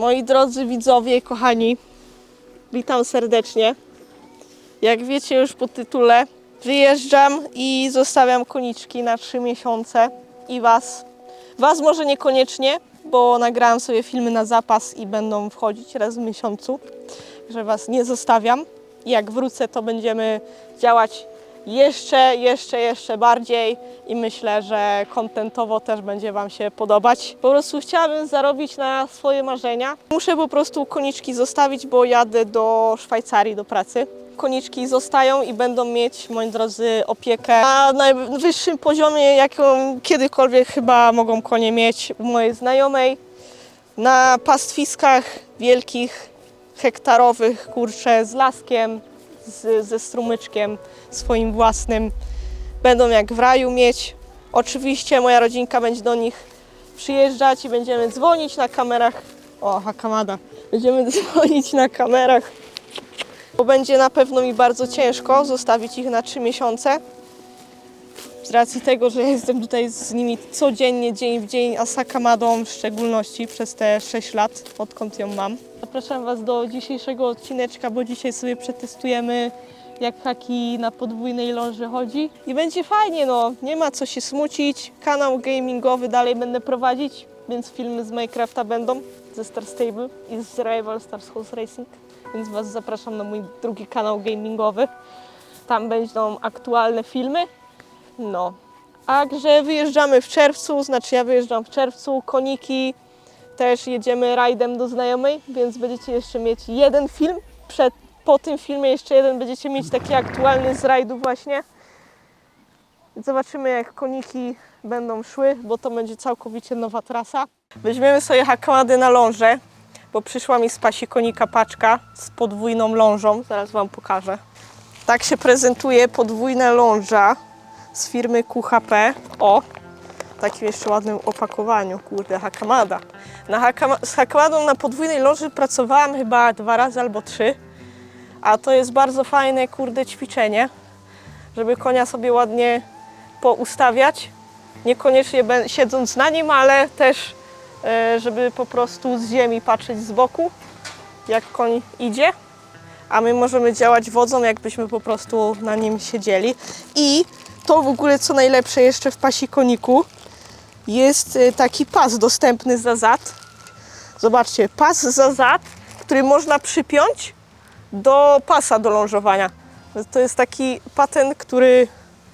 Moi drodzy widzowie, kochani, witam serdecznie. Jak wiecie już po tytule, wyjeżdżam i zostawiam koniczki na 3 miesiące i Was. Was może niekoniecznie, bo nagrałam sobie filmy na zapas i będą wchodzić raz w miesiącu, że Was nie zostawiam. Jak wrócę, to będziemy działać jeszcze, jeszcze, jeszcze bardziej i myślę, że kontentowo też będzie Wam się podobać. Po prostu chciałabym zarobić na swoje marzenia. Muszę po prostu koniczki zostawić, bo jadę do Szwajcarii do pracy. Koniczki zostają i będą mieć, moi drodzy, opiekę na najwyższym poziomie, jaką kiedykolwiek chyba mogą konie mieć u mojej znajomej. Na pastwiskach wielkich, hektarowych, kurczę, z laskiem, z, ze strumyczkiem swoim własnym. Będą jak w raju mieć. Oczywiście moja rodzinka będzie do nich przyjeżdżać i będziemy dzwonić na kamerach. O, hakamada. Będziemy dzwonić na kamerach, bo będzie na pewno mi bardzo ciężko zostawić ich na 3 miesiące. Z racji tego, że jestem tutaj z nimi codziennie, dzień w dzień, a z Hakamadą w szczególności przez te 6 lat, odkąd ją mam. Zapraszam Was do dzisiejszego odcineczka, bo dzisiaj sobie przetestujemy jak haki na podwójnej ląży chodzi. I będzie fajnie, no, nie ma co się smucić. Kanał gamingowy dalej będę prowadzić, więc filmy z Minecrafta będą, ze Star Stable i z Rival Stars Horse Racing. Więc Was zapraszam na mój drugi kanał gamingowy. Tam będą aktualne filmy. No. A że wyjeżdżamy w czerwcu, znaczy ja wyjeżdżam w czerwcu, koniki, też jedziemy rajdem do znajomej, więc będziecie jeszcze mieć jeden film. Przed, po tym filmie jeszcze jeden będziecie mieć taki aktualny z rajdu właśnie. Zobaczymy jak koniki będą szły, bo to będzie całkowicie nowa trasa. Weźmiemy sobie hakamadę na lążę, bo przyszła mi z pasi konika paczka z podwójną lążą. Zaraz Wam pokażę. Tak się prezentuje podwójna ląża z firmy QHP. O, w takim jeszcze ładnym opakowaniu, kurde, hakamada. Na hakama, z hakamadą na podwójnej loży pracowałam chyba dwa razy albo trzy, a to jest bardzo fajne, kurde, ćwiczenie, żeby konia sobie ładnie poustawiać. Niekoniecznie siedząc na nim, ale też, e, żeby po prostu z ziemi patrzeć z boku, jak koń idzie. A my możemy działać wodzą, jakbyśmy po prostu na nim siedzieli. I to w ogóle co najlepsze jeszcze w pasikoniku, jest y, taki pas dostępny za zad. Zobaczcie, pas za zad, który można przypiąć do pasa do lążowania. To jest taki patent, który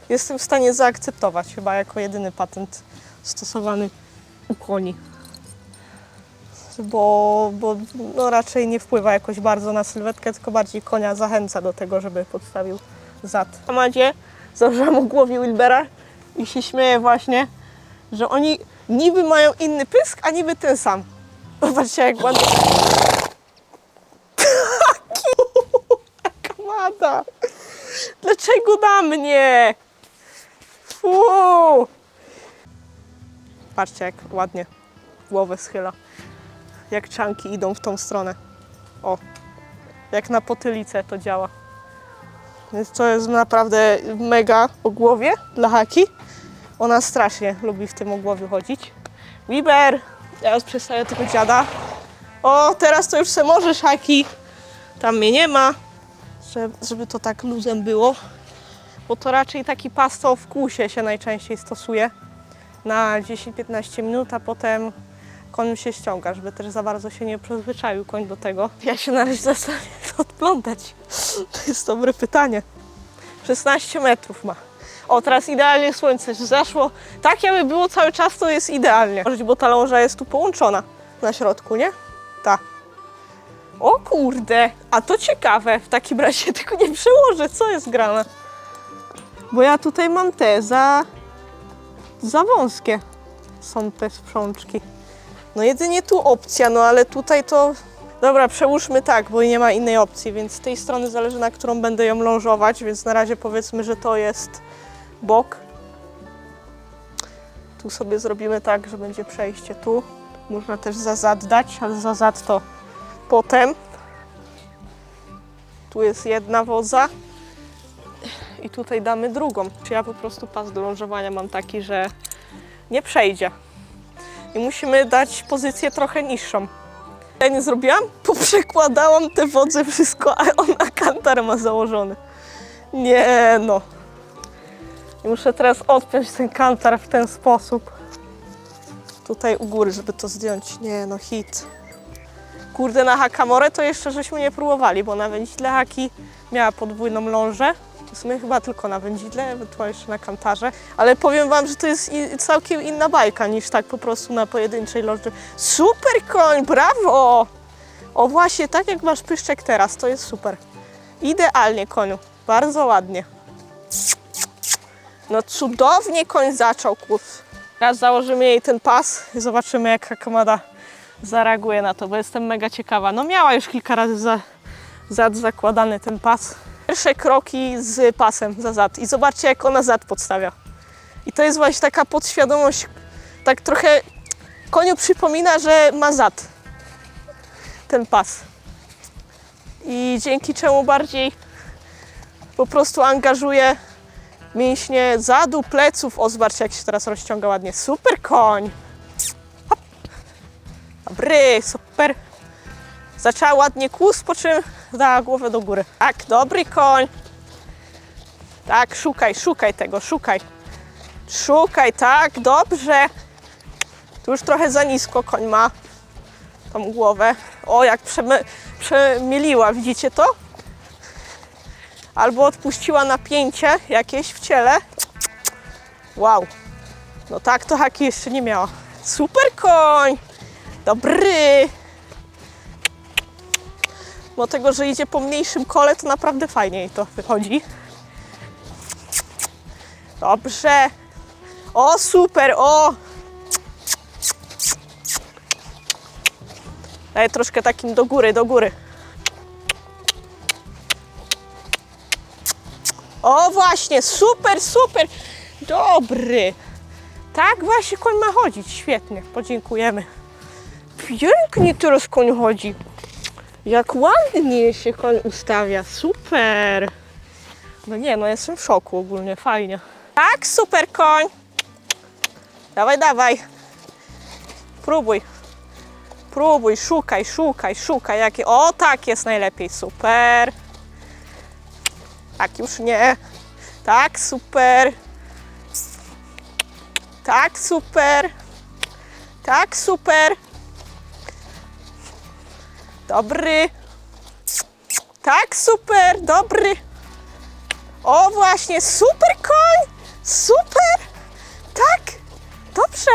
jestem w stanie zaakceptować, chyba jako jedyny patent stosowany u koni. Bo, bo no raczej nie wpływa jakoś bardzo na sylwetkę, tylko bardziej konia zachęca do tego, żeby podstawił zad. W założyłam o głowie Wilbera i się śmieję właśnie, że oni niby mają inny pysk, a niby ten sam. Zobaczcie jak ładnie. Kamada! Dlaczego na mnie? Fu! Patrzcie jak ładnie głowę schyla. Jak czanki idą w tą stronę. O, jak na potylicę to działa. Więc to jest naprawdę mega ogłowie dla haki. Ona strasznie lubi w tym ogłowiu chodzić. Wiber! Ja już przestaję tego dziada. O, teraz to już se możesz, haki. Tam mnie nie ma. Żeby, to tak luzem było. Bo to raczej taki pas to w kłusie się najczęściej stosuje. Na 10-15 minut, a potem koń się ściąga, żeby też za bardzo się nie przyzwyczaił koń do tego. Ja się na razie zastanawiam, to odplątać. To jest dobre pytanie. 16 metrów ma. O, teraz idealnie słońce zaszło. Tak jakby było cały czas, to jest idealnie. Bo ta ląża jest tu połączona na środku, nie? Tak. O kurde, a to ciekawe. W takim razie tego nie przełożę. Co jest grane? Bo ja tutaj mam te za... za wąskie są te sprzączki. No jedynie tu opcja, no ale tutaj to... Dobra, przełóżmy tak, bo nie ma innej opcji, więc z tej strony zależy na którą będę ją lążować, więc na razie powiedzmy, że to jest bok. Tu sobie zrobimy tak, że będzie przejście tu. Można też za zad dać, ale za zad to potem. Tu jest jedna woza i tutaj damy drugą. Czy ja po prostu pas do lążowania mam taki, że nie przejdzie. I musimy dać pozycję trochę niższą. Ja nie zrobiłam? Poprzekładałam te wodze wszystko, a on na kantar ma założony. Nie no. I muszę teraz odpiąć ten kantar w ten sposób. Tutaj u góry, żeby to zdjąć. Nie no, hit. Kurde, na Hakamore to jeszcze żeśmy nie próbowali, bo na wędzidle Haki miała podwójną lążę. W sumie chyba tylko na wędzidle, ewentualnie jeszcze na kantarze. Ale powiem Wam, że to jest całkiem inna bajka niż tak po prostu na pojedynczej ląży. Super koń, brawo! O właśnie, tak jak masz pyszczek teraz, to jest super. Idealnie koniu, bardzo ładnie. No cudownie koń zaczął kłus. Teraz założymy jej ten pas i zobaczymy jak Hakamada zareaguje na to, bo jestem mega ciekawa. No miała już kilka razy za, zad zakładany ten pas. Pierwsze kroki z pasem za zad i zobaczcie jak ona zad podstawia. I to jest właśnie taka podświadomość, tak trochę koniu przypomina, że ma zad ten pas. I dzięki czemu bardziej po prostu angażuje mięśnie zadu, pleców. O, zobaczcie jak się teraz rozciąga ładnie. Super koń! Hop. Dobry, super. Zaczęła ładnie kłus, po czym dała głowę do góry. Tak, dobry koń. Tak, szukaj, szukaj tego, szukaj. Szukaj, tak, dobrze. Tu już trochę za nisko koń ma tą głowę. O, jak przemieliła, widzicie to? Albo odpuściła napięcie jakieś w ciele. Wow. No tak to haki jeszcze nie miała. Super koń! Dobry! Mimo tego, że idzie po mniejszym kole, to naprawdę fajnie to wychodzi. Dobrze. O, super, o! Daję troszkę takim do góry, do góry. O właśnie, super, super. Dobry. Tak właśnie koń ma chodzić. Świetnie, podziękujemy. Pięknie teraz koń chodzi. Jak ładnie się koń ustawia. Super. No nie, no jestem w szoku ogólnie, fajnie. Tak, super koń. Dawaj, dawaj. Próbuj. Próbuj, szukaj, szukaj, szukaj. Jakie... O, tak jest najlepiej. Super. Tak, już nie. Tak, super. Tak, super. Tak, super. Dobry. Tak, super, dobry. O, właśnie, super koń. Super. Tak, dobrze.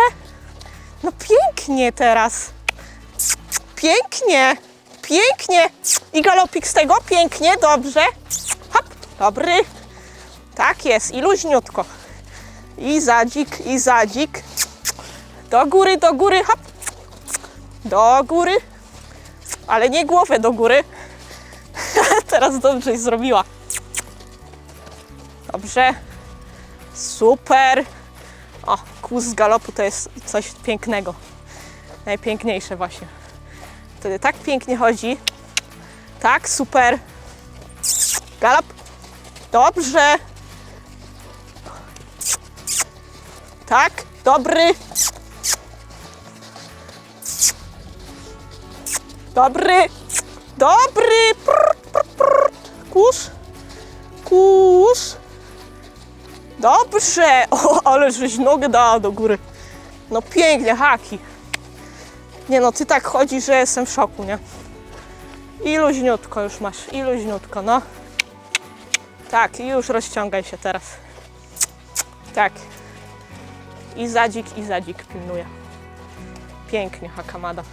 No pięknie teraz. Pięknie, pięknie. I galopik z tego, pięknie, dobrze. Hop, dobry. Tak jest, i luźniutko. I zadzik, i zadzik. Do góry, do góry, hop. Do góry. Ale nie głowę do góry. Teraz dobrze zrobiła. Dobrze. Super. O, kłus z galopu to jest coś pięknego. Najpiękniejsze właśnie. Wtedy tak pięknie chodzi. Tak, super. Galop. Dobrze. Tak, dobry. Dobry. Dobry. Prr, prr, prr. Kurz. Kurz. Dobrze. O, ale żeś nogę dała do góry. No pięknie, haki. Nie no, ty tak chodzisz, że jestem w szoku, nie? I luźniutko już masz, i luźniutko, no. Tak, i już rozciągaj się teraz. Tak. I zadzik, i zadzik pilnuje. Pięknie, Hakamada.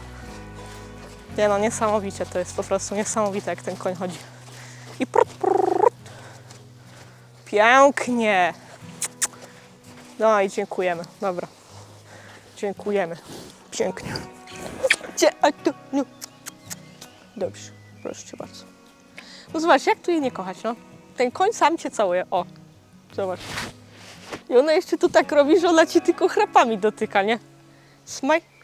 Nie no, niesamowicie, to jest po prostu niesamowite, jak ten koń chodzi. I prut, prut. Pięknie. No i dziękujemy, dobra. Dziękujemy. Pięknie. Dobrze, proszę cię bardzo. No zobacz, jak tu jej nie kochać, no. Ten koń sam cię całuje, o. Zobacz. I ona jeszcze tu tak robi, że ona ci tylko chrapami dotyka, nie? Smaj.